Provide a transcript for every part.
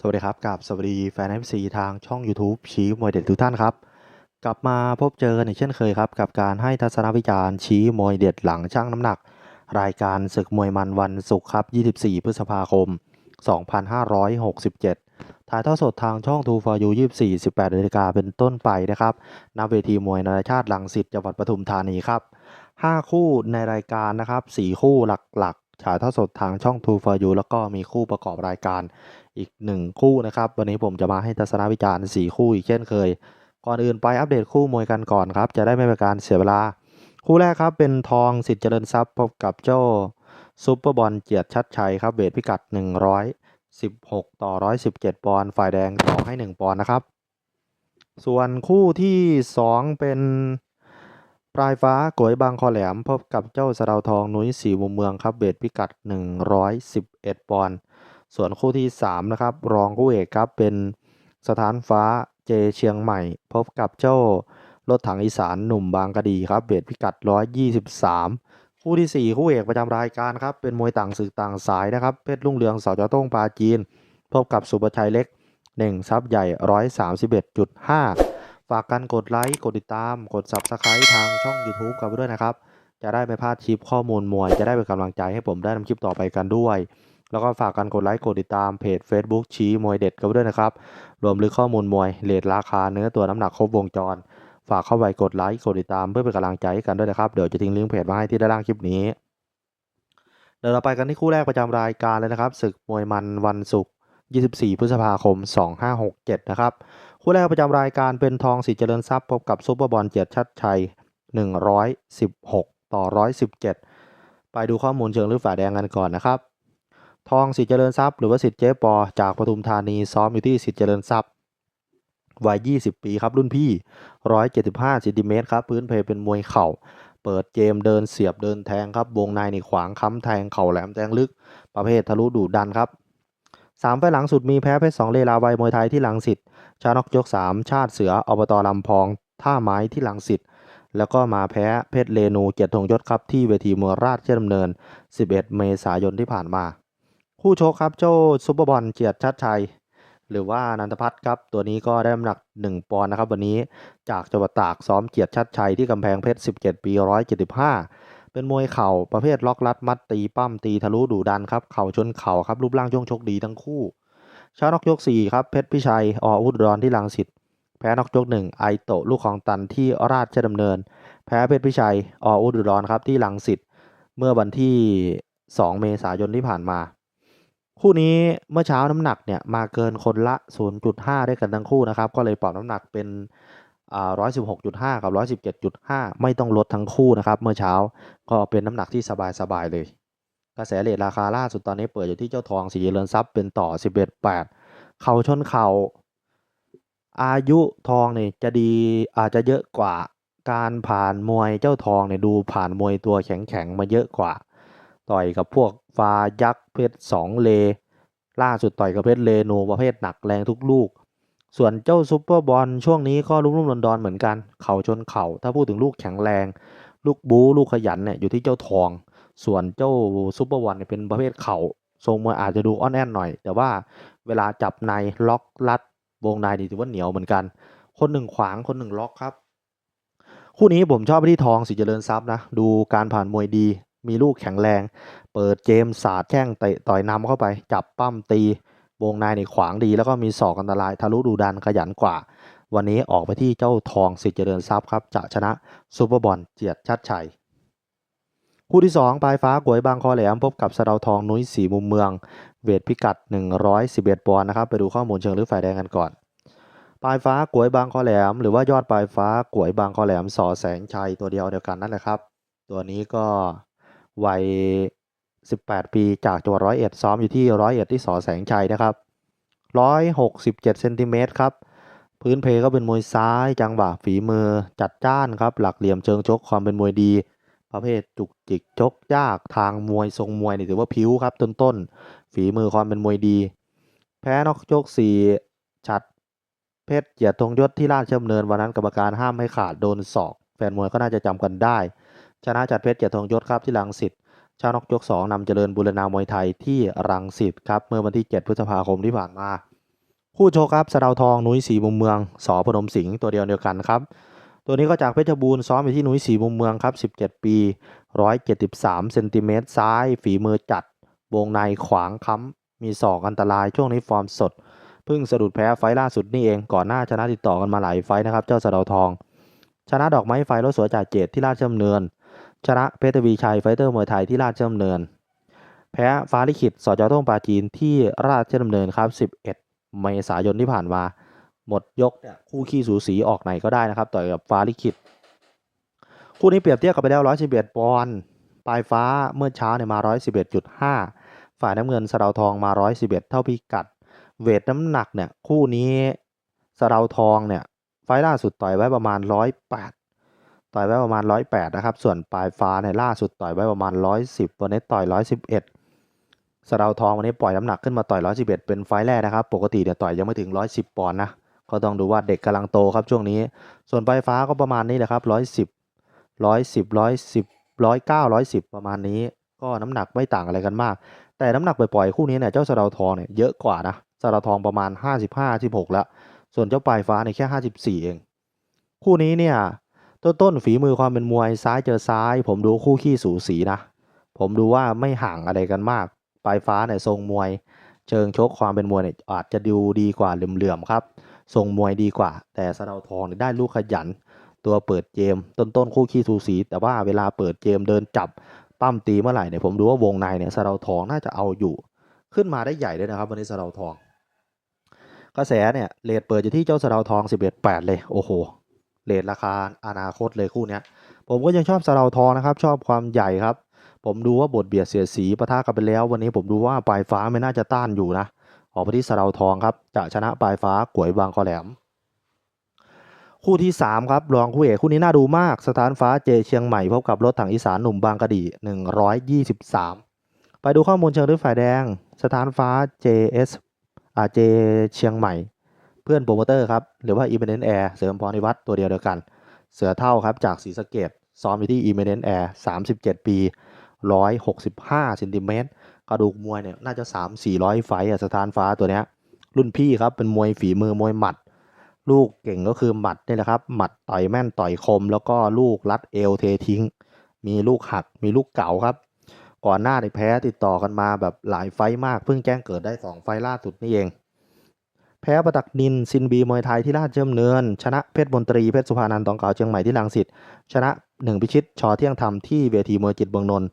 สวัสดีครับกับสวัสดีแฟน FC ทางช่อง YouTube ชี้มวยเด็ดทุกท่านครับ กลับมาพบเจอกันอีกเช่นเคยครับกับการให้ทัศนวิจารณ์ชี้มวยเด็ดหลังช่างน้ำหนัก รายการศึกมวยมันวันศุกร์ครับ 24 พฤษภาคม 2567 ถ่ายทอดสดทางช่อง2 for you 24 18นาฬิกาเป็นต้นไปนะครับณเวทีมวยนานาชาติลังสิตจังหวัดปทุมธานีครับ 5 คู่ในรายการนะครับ 4 คู่หลัก ๆถ่ายทอดสดทางช่อง2 for you แล้วก็มีคู่ประกอบรายการอีก 1 คู่นะครับ วันนี้ผมจะมาให้ทัศนวิจารณ์ 4 คู่อีกเช่นเคย ก่อนอื่นไปอัปเดตคู่มวยกันก่อนครับ จะได้ไม่เป็นการเสียเวลา คู่แรกครับเป็นทองสิทธิ์เจริญทรัพย์พบกับเจ้าซุปเปอร์บอลเจียรติชัดชัยครับเวทพิกัด 116 ต่อ 117 ปอนด์ฝ่ายแดงต่อให้ 1 ปอนด์นะครับ ส่วนคู่ที่ 2 เป็น ปลายฟ้าก๋วยบางคอแหลมพบกับเจ้าสะเดาวทองนุ้ยสีมุมเมืองครับเบทพิกัด 111 ปอนด์ส่วนคู่ที่ 3 นะครับ รองคู่เอกครับเป็นสถานฟ้าเจเชียงใหม่ พบกับเจ้ารถถังอีสานหนุ่มบางกะดีครับเบทพิกัด 123 คู่ทีสี่ 4 คู่เอกประจำรายการครับเป็นมวยต่างศึกต่างสายนะครับเพชรลุ่งเรืองสจต้งปาจีน พบกับสุประชัยเล็กเน่งซับใหญ่ 131.5 ฝากกันกดไลค์ กดติดตาม กด Subscribe ทางช่อง YouTube กันไปด้วยนะครับ จะได้ไม่พลาดคลิปข้อมูลมวย จะได้เป็นกำลังใจให้ผมได้ทำคลิปต่อไปกันด้วย แล้วก็ฝากกันกดไลค์ กดติดตามเพจ Facebook ชี้มวยเด็ดกันไปด้วยนะครับ รวมลึกข้อมูลมวยเลทราคาเนื้อตัวน้ำหนักครบวงจร ฝากเข้าไปกดไลค์ กดติดตามเพื่อเป็นกำลังใจให้กันด้วยนะครับ เดี๋ยวจะทิ้งลิงก์เพจมาให้ที่ด้านล่างคลิปนี้ เดี๋ยวเราไปกันที่คู่แรกประจำรายการเลยนะครับศึกมวยมันวันศุกร์24 พฤษภาคม 2567 นะครับ คู่แรกประจำรายการเป็นทองสิเจริญทรัพย์พบกับซุปเปอร์บอลเจียรชัดชัย 116 ต่อ 117 ไปดูข้อมูลเชิงลึกฝ่ายแดงกันก่อนนะครับ ทองสิเจริญทรัพย์หรือว่าสิทธิ์เจ๊ปอจากปทุมธานีซ้อมอยู่ที่สิทธิ์เจริญทรัพย์วัย 20 ปีครับรุ่นพี่ 175ซนติเมตรครับพื้นเพเป็นมวยเข่า เปิดเกมเดินเสียบเดินแทงครับ วงในนี่ขวางค้ำแทงเข่าแหลมแทงลึก ประเภททะลุดุดันครับสามไฟหลังสุดมีแพ้เพชรสองเลลาวัยมวยไทยที่หลังสิต ชานกยก 3 ชาติเสืออบตลำพอง ท่าไม้ที่ลังสิตแล้วก็มาแพ้เพชรเรนูเกียรติธงยศครับที่เวทีมวยราชดำเนิน 11 เมษายนที่ผ่านมา คู่ชกครับเจ้าซุปเปอร์บอลเจียรติชัดชัย หรือว่านันทพัฒน์ครับตัวนี้ก็ได้น้ำหนัก 1 ปอนด์นะครับ วันนี้จากจังหวัดตากซ้อมเกียรติชัดชัยที่กำแพงเพชร 17 ปี 175 เป็นมวยเข่าประเภทล็อกลัดมัดตีปั้มตีทะลุดุดันครับเข่าชนเข่าครับรูปร่างช่วงชกดีทั้งคู่ ชานอกยก 4 ครับ เพชรพิชัยออุดรที่ลังสิตแพ้นอกยก1ไอโตลูกของตันที่ราชดำเนิน แพ้เพชรพิชัยออุดรครับที่ลังสิตเมื่อวันที่ 2 เมษายนที่ผ่านมา คู่นี้เมื่อเช้าน้ำหนักเนี่ยมาเกินคนละ 0.5 ได้กันทั้งคู่นะครับ ก็เลยปรับน้ำหนักเป็นอ่า116.5กับ117.5ไม่ต้องลดทั้งคู่นะครับ เมื่อเช้าก็เป็นน้ำหนักที่สบายๆเลย กระแสเลทราคาล่าสุดตอนนี้เปิดอยู่ที่เจ้าทองสีเจริญทรัพย์เป็นต่อ 11.8 เข่าชนเข่า อายุทองเนี่ยจะดีอาจจะเยอะกว่าการผ่านมวยเจ้าทองเนี่ยดูผ่านมวยตัวแข็งๆมาเยอะกว่า ต่อยกับพวกฟ้ายักษ์เพชรสองเล ล่าสุดต่อยกับเพชรเลนูประเภทหนักแรงทุกลูก ส่วนเจ้าซุปเปอร์บอลช่วงนี้ก็รุ่มรุ่มดอนๆเหมือนกัน เข่าชนเข่า ถ้าพูดถึงลูกแข็งแรง ลูกบู๊ลูกขยันเนี่ยอยู่ที่เจ้าทอง ส่วนเจ้าซุปเปอร์บอลเนี่ยเป็นประเภทเข่าทรงมวยอาจจะดูอ่อนแอนหน่อย แต่ว่าเวลาจับในล็อกลัดวงในนี่ถือว่าเหนียวเหมือนกัน คนหนึ่งขวางคนหนึ่งล็อกครับ คู่นี้ผมชอบไปที่ทองสิเจริญทรัพย์นะ ดูการผ่านมวยดี มีลูกแข็งแรง เปิดเกมสาดแข้งเตะต่อยนำเข้าไป จับปั้มตีวงในนี่ขวางดีแล้วก็มีศอกอันตรายทะลุดูดันขยันกว่า วันนี้ออกไปที่เจ้าทองสิเจริญทรัพย์ครับจะชนะซูเปอร์บอลเจียรติชัดชัย คู่ที่ 2 ปลายฟ้ากวยบางคอแหลมพบกับสะเดาทองนุ้ยสีมุมเมือง เวทพิกัด 111ปอนด์นะครับ ไปดูข้อมูลเชิงลึกฝ่ายแดงกันก่อน ปลายฟ้ากวยบางคอแหลม หรือว่ายอดปลายฟ้ากวยบางคอแหลมสอแสงชัยตัวเดียวเดียวกันนั่นแหละครับ ตัวนี้ก็วัย 18 ปีจากจังหวัดร้อยเอ็ดซ้อมอยู่ที่ร้อยเอ็ดที่สอแสงชัยนะครับ167เซนติเมตรครับพื้นเพก็เป็นมวยซ้ายจังหวะฝีมือจัดจ้านครับ หลักเหลี่ยมเชิงชกความเป็นมวยดี ประเภทจุกจิกชกยากทางมวยทรงมวยนี่ถือว่าพิ้วครับต้นๆฝีมือความเป็นมวยดี แพ้นอกยกสี่ชัดเพชรเกียรติธงยศที่ราชดำเนินวันนั้นกรรมการห้ามให้ขาดโดนศอก แฟนมวยก็น่าจะจำกันได้ ชนะจัดเพชรเกียรติธงยศครับที่รังสิตชาวนอกยก2นำเจริญบุรณามวยไทยที่รังสิตครับเมื่อวันที่ 7 พฤษภาคมที่ผ่านมา คู่โชว์ครับสะดาวทองนุ้ยสีมุมเมืองสอพนมสิงห์ตัวเดียวเดียวกันครับ ตัวนี้ก็จากเพชรบูรณ์ซ้อมอยู่ที่นุ้ยสีมุมเมืองครับ 17 ปี 173เซนติเมตรซ้าย ฝีมือจัด วงในขวางค้ำมีศอกอันตรายช่วงนี้ฟอร์มสดเพิ่งสะดุดแพ้ไฟล่าสุดนี่เองก่อนหน้าชนะติดต่อกันมาหลายไฟนะครับ เจ้าสะดาวทอง ชนะดอกไม้ไฟรถสวยจ่าเจตที่ราชดำเนิน ชนะเพชรวีชัยไฟเตอร์มวยไทยที่ราชดำเนิน แพ้ฟ้าลิขิตสจต้งปาจีนที่ราชดำเนินครับ 11 เมษายนที่ผ่านมา หมดยกเนี่ยคู่ขี้สูสีออกไหนก็ได้นะครับต่อยกับฟ้าลิขิตคู่นี้เปรียบเทียบกันไปแล้ว 111 ปอนด์ปลายฟ้าเมื่อเช้าเนี่ยมา 111.5 ฝ่ายน้ำเงินสะเดาวทองมา 111 เท่าพิกัด เวทน้ำหนักเนี่ยคู่นี้สะเดาวทองเนี่ยไฟล่าสุดต่อยไว้ประมาณ 108 ต่อยไว้ประมาณ 108 นะครับ ส่วนปลายฟ้าเนี่ยล่าสุดต่อยไว้ประมาณ 110 วันนี้ต่อย 111 สะเดาวทองวันนี้ปล่อยน้ำหนักขึ้นมาต่อย 111 เป็นไฟล์แรกนะครับ ปกติเนี่ยต่อยยังไม่ถึง 110 ปอนด์นะ ก็ต้องดูว่าเด็กกำลังโตครับช่วงนี้ ส่วนปลายฟ้าก็ประมาณนี้แหละครับ110 110 110 109 110ประมาณนี้ ก็น้ำหนักไม่ต่างอะไรกันมาก แต่น้ำหนักปล่อยๆคู่นี้เนี่ยเจ้าสะดาวทองเนี่ยเยอะกว่านะสะดาวทองประมาณ55 16แล้ว ส่วนเจ้าปลายฟ้าเนี่ยแค่54เอง คู่นี้เนี่ยต้นต้นฝีมือความเป็นมวยซ้ายเจอซ้าย ผมดูคู่ขี้สูสีนะ ผมดูว่าไม่ห่างอะไรกันมาก ปลายฟ้าเนี่ยทรงมวย เชิงชกความเป็นมวยเนี่ยอาจจะดูดีกว่าเหลื่อมๆครับ ทรงมวยดีกว่า แต่สะเดาวทองได้ลูกขยัน ตัวเปิดเกมต้นต้นๆคู่ขี้สูสี แต่ว่าเวลาเปิดเกมเดินจับปั้มตีเมื่อไหร่เนี่ยผมดูว่าวงในเนี่ยสะเดาวทองน่าจะเอาอยู่ ขึ้นมาได้ใหญ่ด้วยนะครับวันนี้สะเดาวทอง กระแสเนี่ยเลทเปิดอยู่ที่เจ้าสะเดาวทอง 11 8 เลยโอ้โหเลทราคาอนาคตเลยคู่เนี้ย ผมก็ยังชอบสะเดาวทองนะครับชอบความใหญ่ครับ ผมดูว่าบทเบียดเสียดสีปะทะกันไปแล้ว วันนี้ผมดูว่าปลายฟ้าไม่น่าจะต้านอยู่นะ ออกไปที่สะเดาวทองครับจะชนะปลายฟ้ากวยบางคอแหลม คู่ที่ 3 ครับรองคู่เอกคู่นี้น่าดูมากสถานฟ้าเจเชียงใหม่พบกับรถถังอีสานหนุ่มบางกะดี123 ไปดูข้อมูลเชิงลึกฝ่ายแดง สถานฟ้า JS อาเจเชียงใหม่ เพื่อนโปรโมเตอร์ครับหรือว่า i m m e d e n t Air เสริมพรนิวัตรตัวเดียวเดียวกัน เสือเท่าครับจากศรีสะเกดซ้อมอยู่ที่ i m m e d e n t Air 37 ปี 165เซนติเมตร กระดูกมวยเนี่ยน่าจะ 3-400 ไฟต์อะสถานฟ้าตัวเนี้ยรุ่นพี่ครับเป็นมวยฝีมือมวยหมัด ลูกเก่งก็คือหมัดนี่แหละครับหมัดต่อยแม่นต่อยคม แล้วก็ลูกรัดเอวเททิ้ง มีลูกหักมีลูกเก๋าครับ ก่อนหน้าในแพ้ติดต่อกันมาแบบหลายไฟมากเพิ่งแจ้งเกิดได้ 2 ไฟล่าสุดนี่เอง แพ้ประตักนินซินบีมวยไทยที่ราชดำเนิน ชนะเพชรบนตรีเพชรสุภานันท์ตองเก่าเชียงใหม่ที่ลังสิตชนะหนึ่งพิชิตชอเที่ยงธรรมที่เวทีมวยจิตเบืองนนท์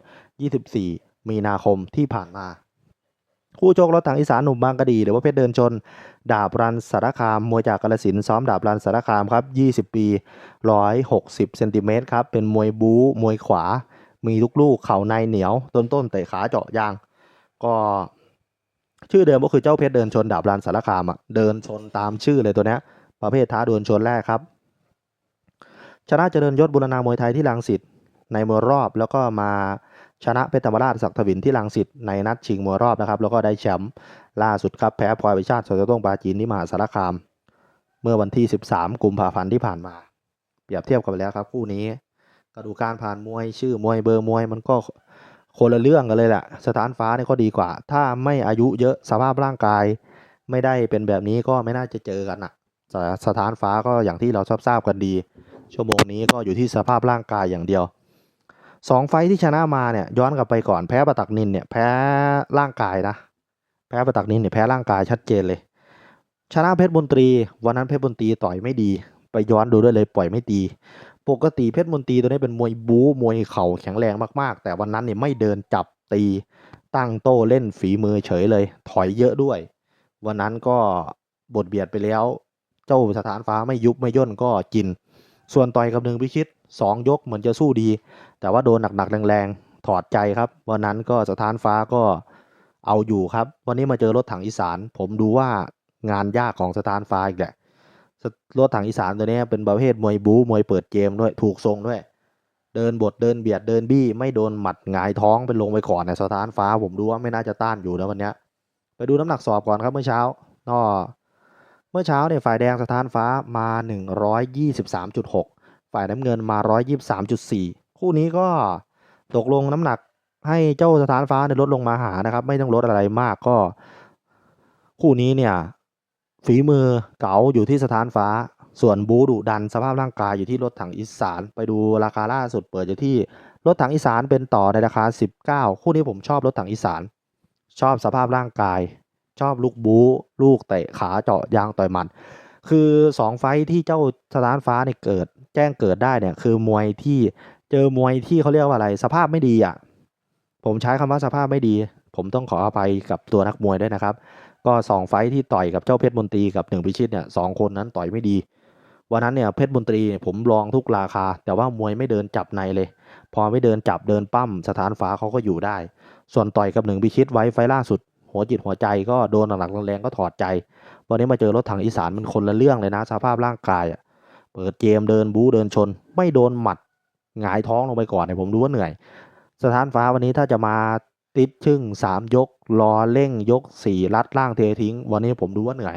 24 มีนาคมที่ผ่านมา คู่โชครถถังอีสานหนุ่มบางกะดีหรือว่าเพชรเดินชน ดาบรันสารคามมวยจากกาลสินซ้อมดาบรันสารคามครับ 20 ปี 160เซนติเมตรครับเป็นมวยบู๊มวยขวา มีลูกลูกเข่าในเหนียว ต้นต้นเตะขาเจาะยาง ก็ชื่อเดิมก็คือเจ้าเพชรเดินชนดาบรันสารคามอะเดินชนตามชื่อเลยตัวเนี้ยประเภทท้าดวลชนแรกครับ ชนะเจริญยศบุรณามวยไทยที่ลังสิตในมวยรอบแล้วก็มา ชนะเพชรธรรมราชศักดิ์ทวินที่ลังสิตในนัดชิงมวยรอบนะครับ แล้วก็ได้แชมป์ล่าสุดครับแพ้พลอยวิชาติสจต้งปาจีนที่มหาสารคาม เมื่อวันที่ 13 กุมภาพันธ์ที่ผ่านมา เปรียบเทียบกันไปแล้วครับ คู่นี้กระดูการผ่านมวยชื่อมวยเบอร์มวยมันก็คนละเรื่องกันเลยแหละสถานฟ้าเนี่ยก็ดีกว่า ถ้าไม่อายุเยอะสภาพร่างกาย ไม่ได้เป็นแบบนี้ก็ไม่น่าจะเจอกันอะสสถานฟ้าก็อย่างที่เราทราบกันดี ชั่วโมงนี้ก็อยู่ที่สภาพร่างกายอย่างเดียว สองไฟที่ชนะมาเนี่ยย้อนกลับไปก่อนแพ้ปะตักนินเนี่ยแพ้ร่างกายนะ แพ้ปะตักนินเนี่ยแพ้ร่างกายชัดเจนเลย ชนะเพชรบนตรี วันนั้นเพชรบนตรีต่อยไม่ดี ไปย้อนดูด้วยเลยปล่อยไม่ตี ปกติเพชรมนตรีตัวนี้เป็นมวยบู๊มวยเข่าแข็งแรงมากๆ แต่วันนั้นเนี่ยไม่เดินจับตีตั้งโต้เล่นฝีมือเฉยเลย ถอยเยอะด้วย วันนั้นก็บทเบียดไปแล้ว เจ้าสถานฟ้าไม่ยุบไม่ย่นก็กิน ส่วนต่อยกับหนึ่งพิชิต สองยกเหมือนจะสู้ดี แต่ว่าโดนหนักๆแรงๆ ถอดใจครับ วันนั้นก็สถานฟ้าก็เอาอยู่ครับ วันนี้มาเจอรถถังอีสาน ผมดูว่างานยากของสถานฟ้าอีกแหละรถถังอีสานตัวนี้เป็นประเภทมวยบู๊มวยเปิดเกมด้วยถูกทรงด้วย เดินบทเดินเบียดเดินบี้ไม่โดนหมัดหงายท้องเป็นลงไปก่อนเนี่ยสถานฟ้า ผมดูว่าไม่น่าจะต้านอยู่แล้ววันนี้ไปดูน้ำหนักสอบก่อนครับเมื่อเช้าก็เมื่อเช้าเนี่ยฝ่ายแดงสถานฟ้ามา 123.6 ฝ่ายน้ำเงินมา 123.4 คู่นี้ก็ตกลงน้ำหนักให้เจ้าสถานฟ้าเนี่ยลดลงมาหานะครับ ไม่ต้องลดอะไรมากก็ คู่นี้เนี่ยฝีมือเก๋าอยู่ที่สถานฟ้า ส่วนบูดุดันสภาพร่างกายอยู่ที่รถถังอีสาน ไปดูราคาล่าสุดเปิดอยู่ที่รถถังอีสานเป็นต่อในราคา 19 คู่นี้ผมชอบรถถังอีสาน ชอบสภาพร่างกาย ชอบลูกบูลูกเตะขาเจาะยางต่อยมัดคือสองไฟท์ที่เจ้าสถานฟ้าเนี่ยเกิด แจ้งเกิดได้เนี่ยคือมวยที่เจอมวยที่เขาเรียกว่าอะไรสภาพไม่ดีอะผมใช้คำว่าสภาพไม่ดี ผมต้องขออภัยกับตัวนักมวยด้วยนะครับ ก็สองไฟที่ต่อยกับเจ้าเพชรมนตรีกับหนึ่งพิชิตเนี่ยสองคนนั้นต่อยไม่ดีวันนั้นเนี่ยเพชรมนตรีผมลองทุกราคา แต่ว่ามวยไม่เดินจับในเลย พอไม่เดินจับเดินปั้มสถานฟ้าเขาก็อยู่ได้ ส่วนต่อยกับหนึ่งพิชิตไว้ไฟล่าสุด หัวจิตหัวใจก็โดนหนักๆแรงๆก็ถอดใจวันนี้มาเจอรถถังอีสานมันคนละเรื่องเลยนะสภาพร่างกายอะ เปิดเกมเดินบู๊เดินชน ไม่โดนหมัดหงายท้องลงไปก่อนเนี่ยผมดูว่าเหนื่อย สถานฟ้าวันนี้ถ้าจะมาติดชึ่งสามยกรอเร่งยกสี่ลัดล่างเททิ้ง วันนี้ผมดูว่าเหนื่อย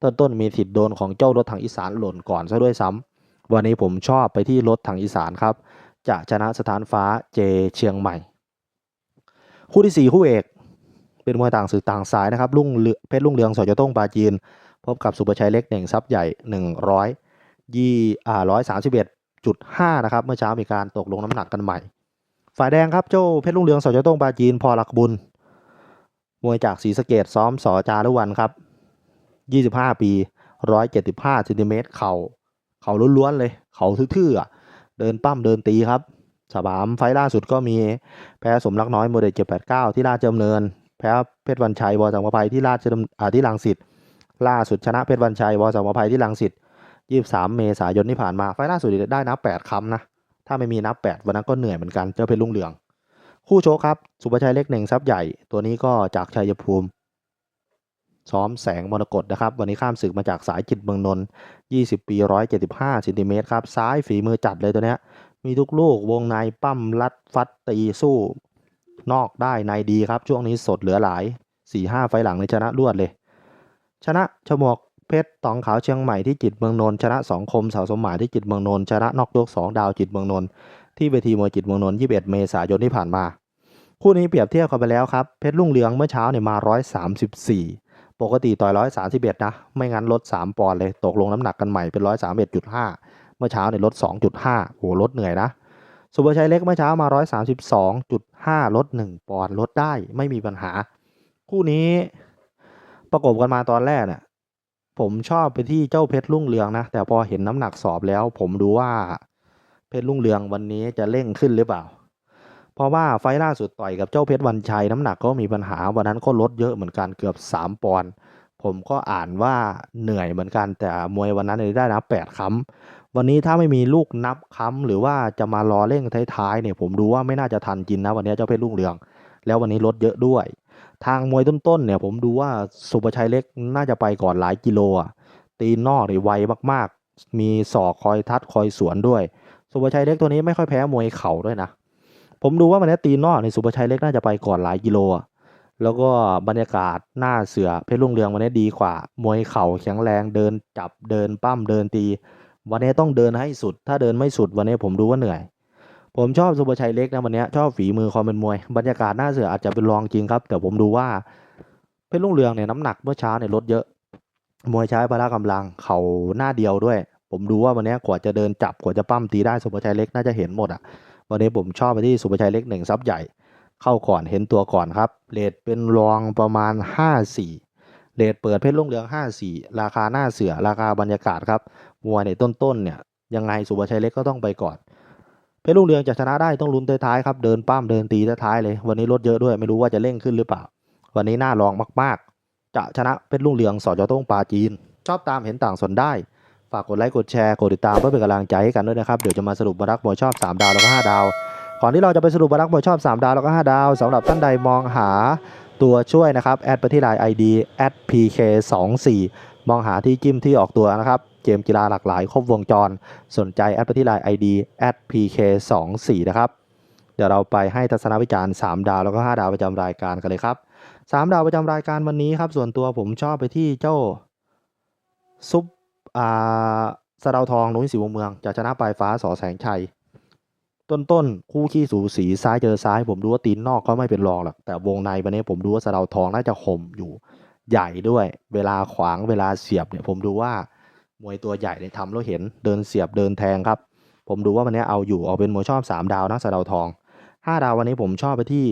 ต้นต้นมีสิทธิ์โดนของเจ้ารถถังอีสานหล่นก่อนซะด้วยซ้ำวันนี้ผมชอบไปที่รถถังอีสานครับ จะชนะสถานฟ้าเจเชียงใหม่ คู่ที่สี่คู่เอก เป็นมวยต่างสื่อต่างสายนะครับลุงเพชรลุงเรืองสจต้งปาจีน พบกับสุประชัยเล็กเน่งซับใหญ่หนึ่งร้อ ยี่อ่าร้อยสามสิบเอ็ดจุดห้านะครับ เมื่อเช้ามีการตกลงน้ำหนักกันใหม่ ฝ่ายแดงครับโจ้เพชรลุงเรืองสจต้งปาจีนพอหลักบุญ มวยจากศรีสะเกดซ้อมสอจารุวันครับยี่สิบห้าปีร้อยเจ็ดสิบห้าซนติเมตรเข่า เข่าล้วนๆเลย เข่าทื่อๆเดินปั้มเดินตีครับสบามไฟล่าสุดก็มีแพ้สมรักน้อยโมเดลเจ็ดแปดเก้าที่ราชดำเนิน แพ้เพชรวันชัยวอสังวภัยที่ราชดำที่ลังสิตล่าสุดชนะเพชรวันชัยวอสังวภัยที่ลังสิต ยี่สามเมษายนที่ผ่านมาไฟล่าสุดได้นับแปดคำนะ ถ้าไม่มีนับแปดวันนั้นก็เหนื่อยเหมือนกันเจ้าเพชรลุงเหลือง คู่โชกครับ สุประชัยเล็กเน่งซับใหญ่ ตัวนี้ก็จากชัยภูมิ ซ้อมแสงมรกตนะครับ วันนี้ข้ามศึกมาจากสายจิตเมืองนนท์20 ปี 175ซนติเมตรครับ ซ้ายฝีมือจัดเลยตัวเนี้ย มีทุกลูกวงในปั้มลัดฟัดตีสู้ นอกได้ในดีครับ ช่วงนี้สดเหลือหลาย4-5ไฟหลังในชนะรวดเลย ชนะชมวก เพชรตองขาวเชียงใหม่ที่จิตเมืองนนท์ชนะสองคมเสาสมหมายที่จิตเมืองนนท์ชนะนอกยกสองดาวจิตเมืองนนท์ที่เวทีมวยจิตเมืองนนท์21 เมษายนที่ผ่านมา คู่นี้เปรียบเทียบกันไปแล้วครับ เพชรลุ่งเรืองเมื่อเช้าเนี่ยมา 134 ปกติต่อย 131 นะ ไม่งั้นลด 3 ปอนด์เลยตกลงน้ำหนักกันใหม่เป็น 131.5 เมื่อเช้าเนี่ยลด 2.5โหลดเหนื่อยนะสุภชัยเล็กเมื่อเช้ามา 132.5 ลด 1 ปอนด์ลดได้ไม่มีปัญหา คู่นี้ประกบกันมาตอนแรกเนี่ย ผมชอบไปที่เจ้าเพชรลุ่งเรืองนะ แต่พอเห็นน้ำหนักสอบแล้ว ผมดูว่าเพชรลุ่งเรืองวันนี้จะเร่งขึ้นหรือเปล่า เพราะว่าไฟล่าสุดต่อยกับเจ้าเพชรวันชัยน้ำหนักก็มีปัญหาวันนั้นก็ลดเยอะเหมือนกันเกือบ 3 ปอนด์ผมก็อ่านว่าเหนื่อยเหมือนกันแต่มวยวันนั้นได้นับ8ค้ำวันนี้ถ้าไม่มีลูกนับค้ำหรือว่าจะมารอเร่งท้ายๆเนี่ยผมดูว่าไม่น่าจะทันกินนะ วันนี้เจ้าเพชรลุ่งเรือง แล้ววันนี้ลดเยอะด้วย ทางมวยต้นๆเนี่ยผมดูว่าสุประชัยเล็กน่าจะไปก่อนหลายกิโลอะตีนนอกนี่ไวมากๆ มีศอกคอยทัดคอยสวนด้วย สุประชัยเล็กตัวนี้ไม่ค่อยแพ้มวยเข่าด้วยนะ ผมดูว่าวันนี้ตีนนอกในสุประชัยเล็กน่าจะไปก่อนหลายกิโลอะแล้วก็บรรยากาศหน้าเสือเพชรลุงเรืองวันนี้ดีกว่า มวยเข่าแข็งแรงเดินจับเดินปั้มเดินตี วันนี้ต้องเดินให้สุด ถ้าเดินไม่สุดวันนี้ผมดูว่าเหนื่อย ผมชอบสุประชัยเล็กนะวันนี้ชอบฝีมือความเป็นมวย บรรยากาศหน้าเสืออาจจะเป็นรองจริงครับ แต่ผมดูว่าเพชรลุงเรืองเนี่ยน้ำหนักเมื่อเช้าเนี่ยลดเยอะ มวยใช้พละกำลังเข่าหน้าเดียวด้วย ผมดูว่าวันนี้กว่าจะเดินจับกว่าจะปั้มตีได้สุประชัยเล็กน่าจะเห็นหมดอะวันนี้ผมชอบไปที่สุประชัยเล็กหนึ่งซับใหญ่ เข้าก่อนเห็นตัวก่อนครับเลทเป็นรองประมาณ 54เลทเปิดเพชรลุ่งเรือง 54 ราคาหน้าเสือราคาบรรยากาศครับมวยในต้นๆเนี่ยยังไงสุประชัยเล็กก็ต้องไปก่อน พชรลุ่งเรืองจะชนะได้ต้องลุ้นท้ายๆครับเดินปั้มเดินตีท้ายเลย วันนี้ลดเยอะด้วยไม่รู้ว่าจะเร่งขึ้นหรือเปล่า วันนี้น่าลองมากๆ จะชนะเพชรลุ่งเรืองสอจต้งปาจีน ชอบตามเห็นต่างสนได้ ฝากกดไลค์กดแชร์กดติดตามเพื่อเป็นกำลังใจให้กันด้วยนะครับเดี๋ยวจะมาสรุปบารักบอยชอบ 3 ดาวแล้วก็5ดาวก่อนที่เราจะไปสรุปบารักบอยชอบ 3 ดาวแล้วก็5ดาวสำหรับท่านใดมองหาตัวช่วยนะครับแอดไปที่ไลน์ ID @pk24 มองหาที่จิ้มที่ออกตัวนะครับเกมกีฬาหลากหลายครบวงจร สนใจแอดไปที่ไลน์ ID @pk24 นะครับ เดี๋ยวเราไปให้ทัศนวิจารณ์ 3 ดาวแล้วก็ 5 ดาวประจำรายการกันเลยครับ 3 ดาวประจำรายการวันนี้ครับ ส่วนตัวผมชอบไปที่เจ้าซุปอ่าสะดาวทองนุ้ยศรีวเมืองจะชนะปลายฟ้าสอแสงชัย ต้นต้นๆคู่ขี้สูสีซ้ายเจอซ้ายผมดูว่าตีนนอกก็ไม่เป็นรองหรอกแต่วงในวันนี้ผมดูว่าสะดาวทองน่าจะข่มอยู่ใหญ่ด้วย เวลาขวางเวลาเสียบเนี่ยผมดูว่า มวยตัวใหญ่เนี่ยทำแล้วเห็นเดินเสียบเดินแทงครับ ผมดูว่าวันนี้เอาอยู่เอาเป็นมวยชอบ 3 ดาวนะสะดาทอง 5 ดาววันนี้ผมชอบไปที่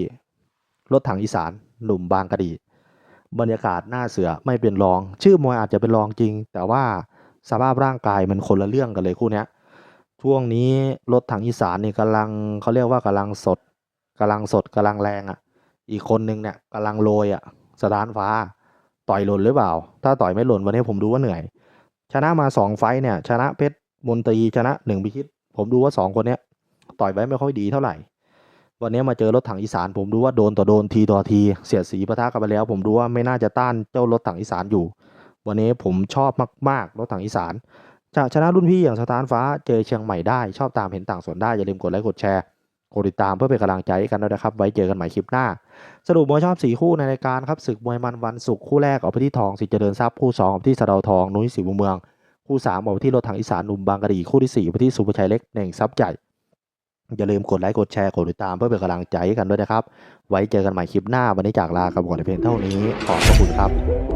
รถถังอีสานหนุ่มบางกะดี บรรยากาศหน้าเสือไม่เป็นรอง ชื่อมวยอาจจะเป็นรองจริง แต่ว่าสภาพร่างกายมันคนละเรื่องกันเลยคู่นี้ช่วงนี้รถถังอีสานนี่กำลังเขาเรียกว่ากำลังสดกำลังสดกำลังแรงอะ อีกคนนึงเนี่ยกำลังโรยอะสถานฟ้า ต่อยหล่นหรือเปล่า ถ้าต่อยไม่หล่นวันนี้ผมดูว่าเหนื่อย ชนะมาสองไฟเนี่ย ชนะเพชรมนตรีชนะหนึ่งพิชิต ผมดูว่าสองคนเนี้ยต่อยไว้ไม่ค่อยดีเท่าไหร่ วันนี้มาเจอรถถังอีสาน ผมดูว่าโดนต่อโดนทีต่อทีเสียดสีปะทะกันไปแล้ว ผมดูว่าไม่น่าจะต้านเจ้ารถถังอีสานอยู่ วันนี้ผมชอบมากๆรถถังอีสานจะชนะรุ่นพี่อย่างสถานฟ้าเจอเชียงใหม่ได้ชอบตามเห็นต่างส่วนได้อย่าลืมกดไลค์กดแชร์ กดติดตามเพื่อเป็นกำลังใจให้กันด้วยนะครับ ไว้เจอกันใหม่คลิปหน้า สรุปมวยชอบสีคู่ในรายการครับศึกมวยมันวันศุกร์คู่แรกออกไปที่ทองสิเจริญทรัพย์คู่สองอกที่สะดาทองนุ้ยศรีบุญเมือง คู่สามออกไปที่รถถังอีสานหนุ่มบางกะดีคู่ที่สี่ออกไปที่สุภชัยเล็กเน่งทรัพย์ใหญ่อย่าลืมกดไลค์กดแชร์กดติดตามเพื่อเป็นกำลังใจให้กันด้วยนะครับ ไว้เจอกันใหม่คลิปหน้าวันนี้จากลากันก่อนในเพียงเท่านี้ขอบพระคุณครับ